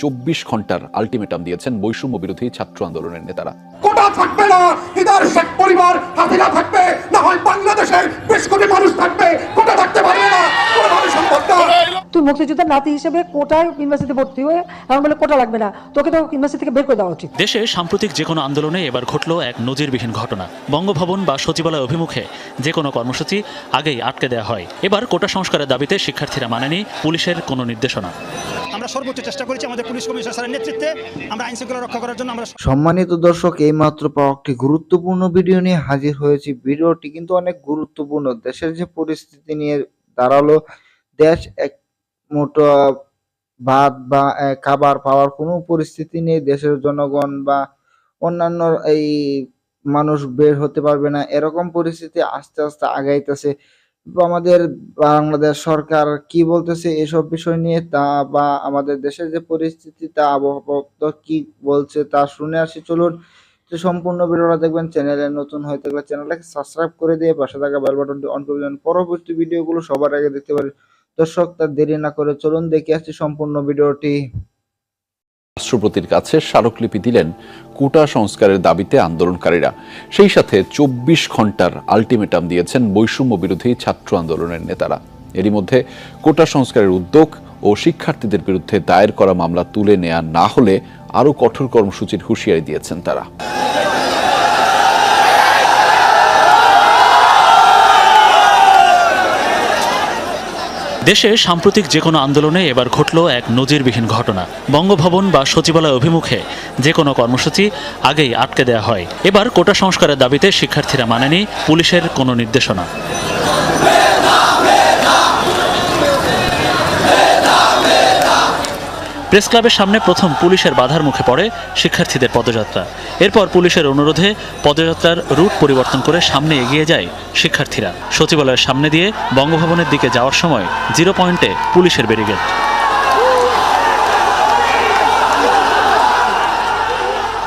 চব্বিশ ঘণ্টার আলটিমেটাম দিয়েছেন বৈষম্য বিরোধী ছাত্র আন্দোলনের নেতারা। কোটা থাকবে না, ইদার শেখ পরিবার হাতিরা থাকবে, না হয় বাংলাদেশে বেশ কোটি মানুষ থাকবে, কোটা থাকতে পারবে না। তুই মুক্তিযোদ্ধার নাতি হিসেবে কোটায় ইউনিভার্সিটিতে ভর্তি হয়ে এখন বলে কোটা লাগবে না তোকে তো ইউনিভার্সিটি থেকে বের করে দেওয়া উচিত। দেশে সাম্প্রতিক যে কোনো আন্দোলনে এবার ঘটল এক নজিরবিহীন ঘটনা। বঙ্গভবন বা সচিবালয় অভিমুখে যে কোনো কর্মসূচি আগেই আটকে দেওয়া হয়। এবার কোটা সংস্কারের দাবিতে শিক্ষার্থীরা মানেনি পুলিশের কোনো নির্দেশনা। আমরা সর্বোচ্চ চেষ্টা করেছি আমাদের পুলিশ কমিশনার স্যারের নেতৃত্বে আমরা আইন শৃঙ্খলা রক্ষা করার জন্য আমরা সম্মানিত দর্শক এইমাত্র পাওয়া একটি গুরুত্বপূর্ণ ভিডিও নিয়ে হাজির হয়েছি। ভিডিওটি কিন্তু অনেক গুরুত্বপূর্ণ। দেশের যে পরিস্থিতি নিয়ে দাঁড়াল দেশ, এক মোটো ভাত বা খাবার পাওয়ার কোনো পরিস্থিতি নেই। দেশের জনগণ বা অন্যান্য এই মানুষ বের হতে পারবে না। এরকম পরিস্থিতি আস্তে আস্তে আগাইতেছে। আমাদের বাংলাদেশ সরকার কি বলতেছে এসব বিষয় নিয়ে? তা বা আমাদের দেশের যে পরিস্থিতি, তা আবহাওয়া কি বলছে তা শুনে আসি। চলুন সম্পূর্ণ ভিডিওটা দেখবেন, চ্যানেলে নতুন হয়ে থাকলে চ্যানেলটাকে সাবস্ক্রাইব করে দিয়ে পাশে থাকা বেল বাটনটি অন করে দেবেন পরবর্তী ভিডিওগুলো সবার আগে দেখতে পারেন। দর্শক তার দেরি না করে চলুন দেখে আসছি সম্পূর্ণ ভিডিওটি। রাষ্ট্রপতির কাছে স্মারকলিপি দিলেন কোটা সংস্কারের দাবিতে আন্দোলনকারীরা। সেই সাথে চব্বিশ ঘণ্টার আলটিমেটাম দিয়েছেন বৈষম্য বিরোধী ছাত্র আন্দোলনের নেতারা। এরই মধ্যে কোটা সংস্কারের উদ্যোগ ও শিক্ষার্থীদের বিরুদ্ধে দায়ের করা মামলা তুলে নেয়া না হলে আরও কঠোর কর্মসূচির হুঁশিয়ারি দিয়েছেন তারা। দেশে সাম্প্রতিক যে কোনো আন্দোলনে এবার ঘটল এক নজিরবিহীন ঘটনা। বঙ্গভবন বা সচিবালয় অভিমুখে যে কোনো কর্মসূচি আগেই আটকে দেওয়া হয়। এবার কোটা সংস্কারের দাবিতে শিক্ষার্থীরা মানেনি পুলিশের কোনো নির্দেশনা। প্রেস ক্লাবের সামনে প্রথম পুলিশের বাধার মুখে পড়ে শিক্ষার্থীদের পদযাত্রা। এরপর পুলিশের অনুরোধে পদযাত্রার রুট পরিবর্তন করে সামনে এগিয়ে যায় শিক্ষার্থীরা। সচিবালয়ের সামনে দিয়ে বঙ্গভবনের দিকে যাওয়ার সময় জিরো পয়েন্টে পুলিশের ব্যারিগেড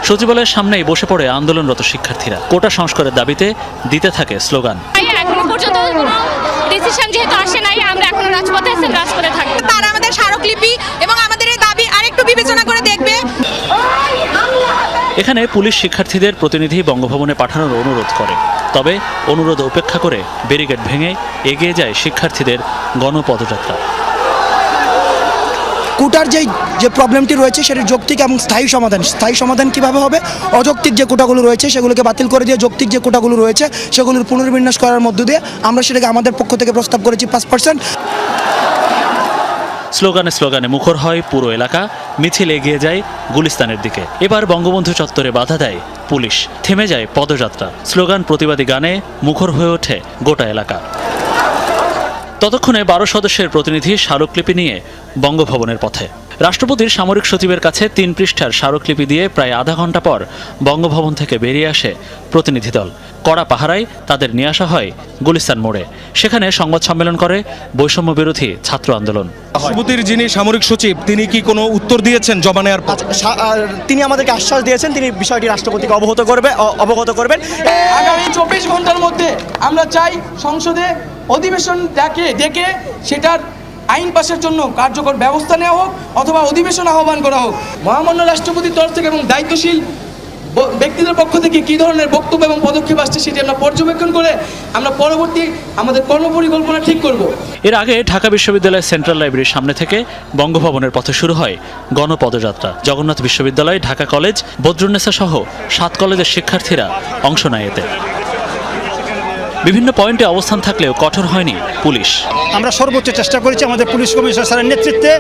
সচিবালয়ের সামনেই বসে পড়ে আন্দোলনরত শিক্ষার্থীরা। কোটা সংস্কারের দাবিতে দিতে থাকে স্লোগান। তাই এখনও পর্যন্ত ডিসিশন যেহেতু আসে নাই আমরা এখনও রাজপথে রাজপথে থাকব। তারা এখানে পুলিশ শিক্ষার্থীদের প্রতিনিধি বঙ্গভবনে পাঠানোর অনুরোধ করে। তবে অনুরোধ উপেক্ষা করে ব্যারিকেড ভেঙে এগিয়ে যায় শিক্ষার্থীদের গণপদযাত্রা। কোটার যে যে প্রবলেমটি রয়েছে সেটির যৌক্তিক এবং স্থায়ী সমাধান। স্থায়ী সমাধান কীভাবে হবে? অযৌক্তিক যে কোটাগুলো রয়েছে সেগুলোকে বাতিল করে দিয়ে যৌক্তিক যে কোটাগুলো রয়েছে সেগুলোর পুনর্বিন্যাস করার মধ্য দিয়ে আমরা সেটাকে আমাদের পক্ষ থেকে প্রস্তাব করেছি পাঁচ পার্সেন্ট স্লোগানে স্লোগানে মুখর হয় পুরো এলাকা, মিছিল এগিয়ে যায় গুলিস্তানের দিকে। এবার বঙ্গবন্ধু চত্বরে বাধা দেয় পুলিশ, থেমে যায় পদযাত্রা। স্লোগান প্রতিবাদী গানে মুখর হয়ে ওঠে গোটা এলাকা। ততক্ষণে বারো সদস্যের প্রতিনিধি স্মারকলিপি নিয়ে বঙ্গভবনের পথে। রাষ্ট্রপতির সামরিক সচিবের কাছে তিন পৃষ্ঠার স্মারকলিপি দিয়ে প্রায় আধা ঘণ্টা পর বঙ্গভবন থেকে বেরিয়ে আসে প্রতিনিধি দল। কড়া পাহারায় তাদের নিয়ে আসা হয় গুলিস্তান মোড়ে। সেখানে সংবাদ সম্মেলন করে বৈষম্য বিরোধী ছাত্র আন্দোলন। রাষ্ট্রপতির যিনি সামরিক সচিব তিনি কি কোনো উত্তর দিয়েছেন জমা নেওয়ার আর তিনি আমাদেরকে আশ্বাস দিয়েছেন তিনি বিষয়টি রাষ্ট্রপতিকে অবগত করবে অবগত করবেন। আগামী চব্বিশ ঘণ্টার মধ্যে আমরা চাই সংসদে অধিবেশন ডাকে ডেকে সেটার আইন পাশের জন্য কার্যকর ব্যবস্থা নেওয়া হোক অথবা অধিবেশন আহ্বান করা হোক। মহামান্য রাষ্ট্রপতির তরফ থেকে এবং দায়িত্বশীল ব্যক্তিদের পক্ষ থেকে কী ধরনের বক্তব্য এবং পদক্ষেপ আসছে সেটি আমরা পর্যবেক্ষণ করে আমরা পরবর্তী আমাদের কর্মপরিকল্পনা ঠিক করব। এর আগে ঢাকা বিশ্ববিদ্যালয়ের সেন্ট্রাল লাইব্রেরির সামনে থেকে বঙ্গভবনের পথে শুরু হয় গণপদযাত্রা। জগন্নাথ বিশ্ববিদ্যালয়, ঢাকা কলেজ বদ্রুন্নেসা সহ সাত কলেজের শিক্ষার্থীরা অংশ নেয় এতে। বিভিন্ন পয়েন্টে অবস্থান থাকলেও কঠোর হয়নি পুলিশ। আমরা সর্বোচ্চ চেষ্টা করেছি আমাদের পুলিশ কমিশনার স্যারের নেতৃত্বে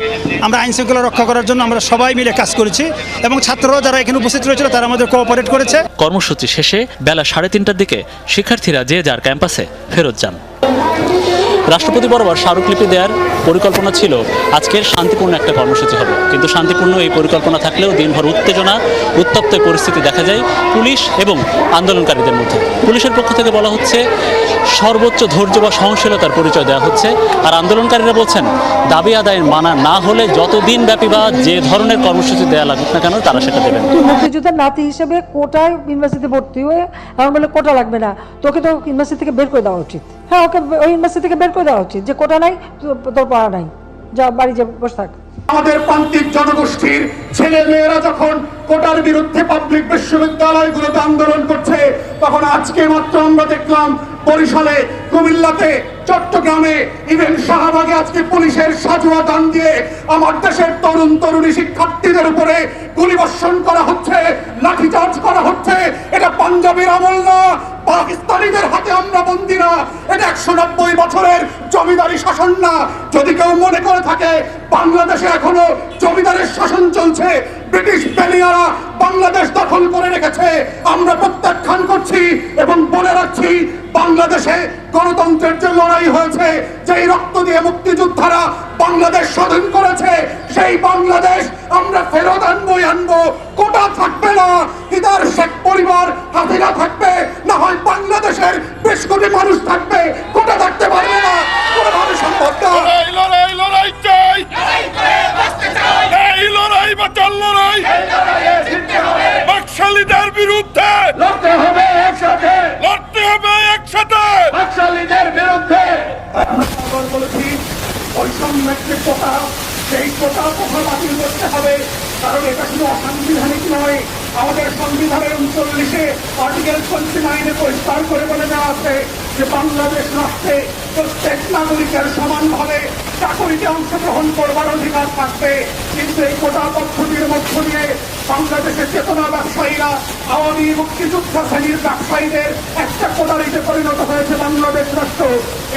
আমরা আইন শৃঙ্খলা রক্ষা করার জন্য আমরা সবাই মিলে কাজ করেছি এবং ছাত্ররাও যারা এখানে উপস্থিত রয়েছিল তারা আমাদের কোঅপারেট করেছে। কর্মসূচি শেষে বেলা সাড়ে তিনটার দিকে শিক্ষার্থীরা যে যার ক্যাম্পাসে ফেরত যান। রাষ্ট্রপতি বরাবর স্মারকলিপি দেওয়ার পরিকল্পনা ছিল, আজকের শান্তিপূর্ণ একটা কর্মসূচি হবে। কিন্তু শান্তিপূর্ণ এই পরিকল্পনা থাকলেও দিনভর উত্তেজনা, উত্তপ্ত পরিস্থিতি দেখা যায় পুলিশ এবং আন্দোলনকারীদের মধ্যে। পুলিশের পক্ষ থেকে বলা হচ্ছে, সর্বোচ্চ ধৈর্য বা সহনশীলতার পরিচয় দেওয়া হচ্ছে। আর আন্দোলনকারীরা বলছেন, দাবি আদায়ের মানা না হলে যতদিন ব্যাপী বা যে ধরনের কর্মসূচি দেওয়া লাগুক না কেন, তারা সেটা দেবেন। মুক্তিযোদ্ধার নাতি হিসেবে কোটায় ইউনিভার্সিটিতে ভর্তি হয়ে এখন বলে কোটা লাগবে না, তোকে তো ইউনিভার্সিটি থেকে বের করে দেওয়া উচিত। হ্যাঁ ওকে ওই ইউনিভার্সিটি থেকে বের করে দেওয়া উচিত যে কোটা নাই তোর পড়া নাই। যা, বাড়ি যা, বসে থাক। আমাদের প্রান্তিক জনগোষ্ঠীর ছেলে মেয়েরা যখন কোটার বিরুদ্ধে পাবলিক বিশ্ববিদ্যালয়গুলোতে আন্দোলন করছে, তখন আজকে মাত্র আমরা দেখলাম বরিশালে, কুমিল্লাতে, চট্টগ্রামে ইভেন শাহবাগে আজকে পুলিশের সাজুয়া দান দিয়ে আমার দেশের তরুণ তরুণী শিক্ষার্থীদের উপরে গুলিবর্ষণ করা হচ্ছে, লাঠিচার্জ করা হচ্ছে। এটা পাঞ্জাবের আমল না পাকিস্তানিদের হাতে আমরা বন্দি না। এটা একশো নব্বই বছরের জমিদারি শাসন না। যদি কেউ মনে করে থাকে, বাংলাদেশে এখনও জমিদারের শাসন চলছে, ব্রিটিশ বেনিয়ারা বাংলাদেশ দখল করে রেখেছে। আমরা প্রত্যাখ্যান করছি এবং বলে রাখছি, বাংলাদেশে গণতন্ত্রের যে লড়াই হয়েছে, যেই রক্ত দিয়ে মুক্তিযোদ্ধারা বাংলাদেশ স্বাধীন করেছে, সেই বাংলাদেশ আমরা ফেরত আনবোই আনব। কোটা থাকবে না, ইদার শেখ পরিবার হাজিরা থাকবে, না হয় বাংলাদেশের বেশ কোটি মানুষ থাকবে, কোটা থাকতে পারবে না। কোনোভাবে সম্ভব না এই লড়াই লড়াই চাই এই লড়াই বাঁচার লড়াই বাকশালীদের বিরুদ্ধে লড়তে হবে একসাথে লড়তে হবে একসাথে নকশালীদের বিরুদ্ধে আমরা আবার বলেছি বৈষম্যের যে কোটা সেই কোটা কোথা বাতিল করতে হবে। কারণ এটা শুধু অসাংবিধানিক নয়, আমাদের সংবিধানের উনচল্লিশে আর্টিকেল টোয়েন্টি নাইনে পরিষ্কার করে বলে দেওয়া আছে যে বাংলাদেশ রাষ্ট্রে প্রত্যেক নাগরিকের সমানভাবে চাকরিতে অংশগ্রহণ করবার অধিকার থাকবে। কিন্তু এই কোটা পদ্ধতির মধ্য দিয়ে বাংলাদেশের চেতনা ব্যবসায়ীরা, আওয়ামী মুক্তিযোদ্ধা শ্রেণির ব্যবসায়ীদের একটা কোটারিতে পরিণত হয়েছে বাংলাদেশ রাষ্ট্র।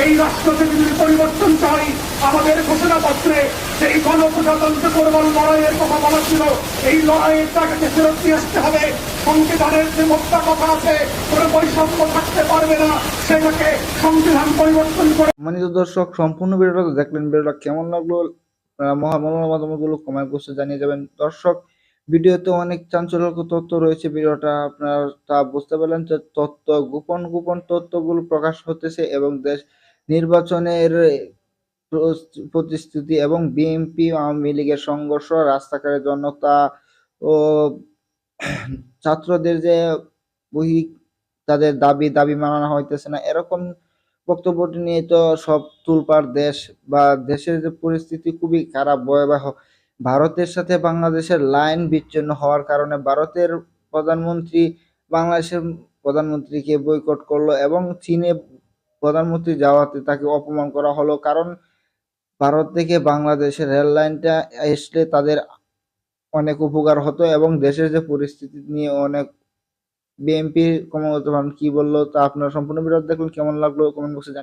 এই রাষ্ট্রকে যদি পরিবর্তন চাই আমাদের ঘোষণাপত্রে সেই গণপ্রজাতন্ত্র করবার লড়াইয়ের কথা বলা ছিল, এই লড়াইয়ের টাকাকে ফেরত দিয়ে আসতে হবে। সংবিধানের যে মোদ্দা কথা আছে, কোনো বৈষম্য থাকতে পারবে না, সেটাকে সংবিধান পরিবর্তন করে সম্মানিত দর্শক, সম্পূর্ণ ভিডিওটা দেখলেন, ভিডিওটা কেমন লাগল মহামূল্যবান মতামতগুলো কমেন্ট বক্সে জানিয়ে যাবেন দর্শক, ভিডিওতে অনেক চাঞ্চল্যকর তথ্য রয়েছে, ভিডিওটা আপনারা তা বুঝতে পারলেন যে তথ্য, গোপন গোপন তথ্যগুলো প্রকাশ হতেছে এবং দেশ নির্বাচনের প্রতিশ্রুতি এবং বিএনপি আওয়ামী লীগের সংঘর্ষ রাস্তাঘাটের জনতা ও ছাত্রদের যে বহি, তাদের দাবি দাবি মানানো হইতেছে না। এরকম বক্তব্যটি নিয়ে তো সব তুলপার দেশ বা দেশের যে পরিস্থিতি খুবই খারাপ, ভয়াবহ। ভারতের সাথে বাংলাদেশের লাইন বিচ্ছিন্ন হওয়ার কারণে ভারতের প্রধানমন্ত্রী, বাংলাদেশের প্রধানমন্ত্রীকে বয়কট করল এবং চীনে প্রধানমন্ত্রী যাওয়াতে তাকে অপমান করা হলো। কারণ ভারত থেকে বাংলাদেশের রেল লাইনটা আসলে তাদের অনেক উপকার হতো এবং দেশের যে পরিস্থিতি নিয়ে অনেক বিএনপি কমাতে কি বলল তা আপনার সম্পূর্ণ বিরোধ দেখুন। কেমন লাগল কমেন্ট বক্সে